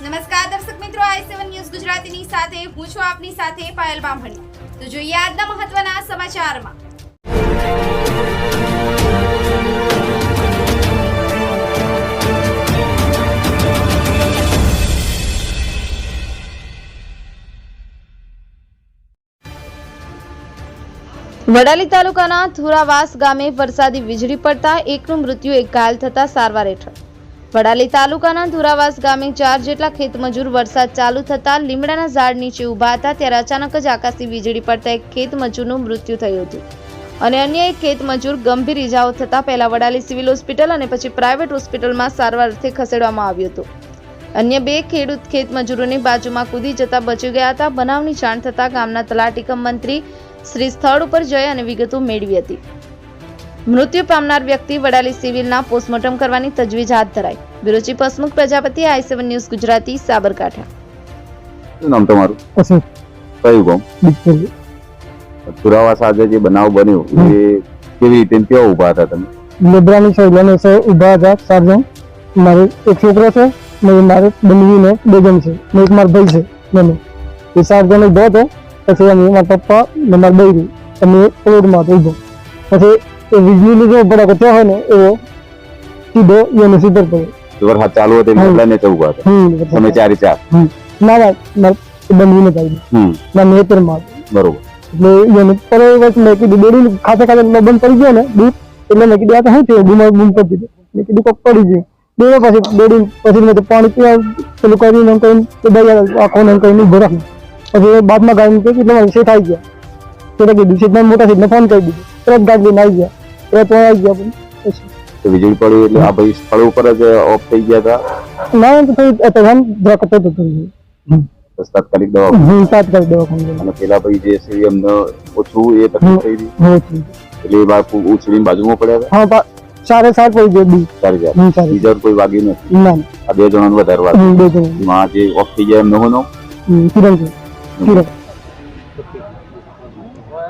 નમસ્કાર દર્શક મિત્રો, આઈ સેવન ન્યૂઝ ગુજરાતીની સાથે, હું છું આપની સાથે પાયલ બામણી. તો જોઈએ આજના મહત્વના સમાચારમાં. વડાલી તાલુકાના થુરાવાસ ગામે વરસાદી વીજળી પડતા એકનું મૃત્યુ એક ઘાયલ થતા સારવાર હેઠળ. વડાલી તાલુકાના ધુરાવાસ ગામે ચાર જેટલા ખેતમજૂર વરસાદ ચાલુ થતા લીમડાના ઝાડ નીચે ઊભા હતા ત્યારે અચાનક જ આકાશી વીજળી પડતા એક ખેતમજૂરનું મૃત્યુ થયું હતું. અને અન્ય એક ખેતમજૂર ગંભીર ઇજાઓ થતા પહેલા વડાલી સિવિલ હોસ્પિટલ અને પછી પ્રાઇવેટ હોસ્પિટલમાં સારવાર અર્થે ખસેડવામાં આવ્યું હતું. અન્ય બે ખેડૂત ખેતમજૂરોની બાજુમાં કૂદી જતા બચી ગયા હતા. બનાવની જાણ થતાં ગામના તલાટીકમ મંત્રી શ્રી સ્થળ ઉપર જઈ અને વિગતો મેળવી હતી. મૃત્યુ પામનાર વ્યક્તિ વડાલી સિવિલના પોસ્ટમોર્ટમ કરવાની તજવીજ હાથ ધરાઈ. Bureau પસમુખ Prajapati I seven news Gujarati Sabarkantha. શું નામ તમારું? કયું ગામ? પુરાવા સાથે જે બનાવ બન્યો એ કેવી રીતે ક્યાં ઊભા હતા તમે? લેબરાની સહેલાને સર ઊભા હતા ચાર જણ મારે એક છોકરો છે મેં મારે બનવીને બે જણ છે મેં એક મારો ભાઈ છે મને એ ચાર જણ ઊભો હતો પછી અમે મારા પપ્પા ને મારા બૈરી અમે રોડમાં હતો ઊભો પછી એ વીજળીનો જો ભડાકો થયો હોય ને એવો સીધો એને સીધો પડ્યો વરસાદ ચાલુ હતો. એટલે ને ઊભા હતા. તમે ચારે ચાર. ના ના ભાઈ હમ. ના નેતરમાં બરોબર. એટલે એને પર વખત મેં કીધું બેડી ખાતે ખાતે બંધ પડી ગયો ને દૂધ એટલે મેં કીધું આ તો શું થયું? બૂમ બૂમ કરી દીધું. મેં કીધું કોક પડી ગયું. બેડો પછી બેડી પછી મેં તો પાણી પીવા પેલું કરીને એમ કરીને કે ભાઈ આખો ને એમ કરીને ઊભો પછી બાદમાં ગાડી કે એટલે મારે સેટ આવી ગયા. તો કીધું સીધા મોટા સીધને ફોન કરી દીધું. તરત ગાડી લઈને આવી ગયા. તરત આવી ગયા પછી. વીજળી પડી એટલે આ ભાઈ સ્થળ ઉપર જ ઓફ થઈ ગયા હતા? ના તો થોડી અત્યારે જરાક હતો તો તાત્કાલિક દવા હું તાત્કાલિક દવાખાને અને પેલા ભાઈ જે છે એમને ઓછું એ તકલીફ થઈ હતી? એટલે બાર ઉછળીને બાજુમાં પડ્યા હતા? હા સારે સાત પડી ગયો બી. ચારે ચાર હું સારી. બીજા કોઈ વાગ્યું નથી. ના આ બે જણાનું વધારે વાત બે જણમાં જે ઓફ થઈ ગયા એમનો નો કિરણ કિરણ.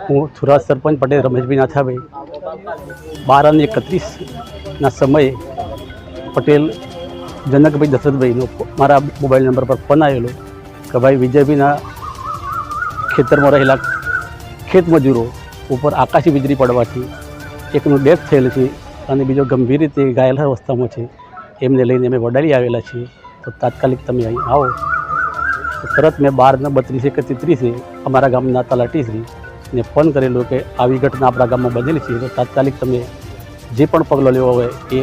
હું થુરા સરપંચ પટેલ રમેશભાઈ નાથાભાઈ. બાર અને એકત્રીસના સમયે પટેલ જનકભાઈ દશરથભાઈનો મારા મોબાઈલ નંબર પર ફોન આવેલો કે ભાઈ વિજયભાઈના ખેતરમાં રહેલા ખેતમજૂરો ઉપર આકાશી વીજળી પડવાથી એકનું ડેથ થયેલ છે અને બીજો ગંભીર રીતે ઘાયલ અવસ્થામાં છે. એમને લઈને અમે વડાલી આવેલા છીએ. તો તાત્કાલિક તમે અહીં આવો. તરત મેં બારના બત્રીસે કે તેત્રીસે અમારા ગામના તલાટીશ્રી ને ફોન કરેલો કે આવી ઘટના આપણા ગામમાં બનેલી છે, તો તાત્કાલિક તમે જે પણ પગલો લેવો હોય એ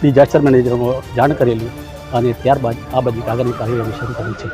ડિઝાસ્ટર મેનેજરમાં જાણ કરેલી અને ત્યારબાદ આ બધી આગળની કાર્યવાહી શરૂ કરી છે.